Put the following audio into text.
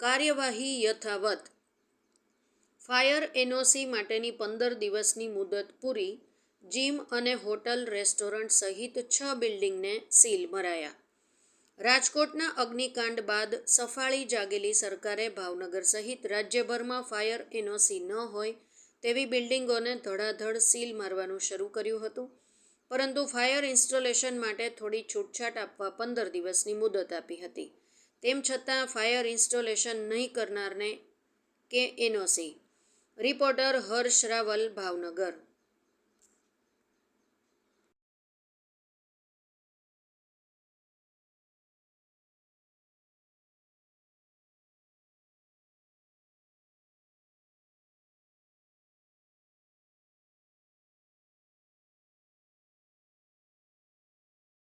કાર્યવાહી યથાવત. Fire NOC માટેની પંદર દિવસની મુદત પૂરી, જીમ અને હોટલ રેસ્ટોરન્ટ સહિત છ બિલ્ડિંગને સીલ મરાયા રાજકોટના અગ્નિકાંડ બાદ સફાળી જાગેલી સરકારે ભાવનગર સહિત રાજ્યભરમાં ફાયર એનઓસી ન હોય તેવી બિલ્ડિંગોને ધડાધડ સીલ મારવાનું શરૂ કર્યું હતું. પરંતુ ફાયર ઇન્સ્ટોલેશન માટે થોડી છૂટછાટ આપવા પંદર દિવસની મુદત આપી હતી. તેમ છતાં ફાયર ઇન્સ્ટોલેશન નહીં કરનારને કે એનઓસી. રિપોર્ટર હર્ષ રાવલ ભાવનગર.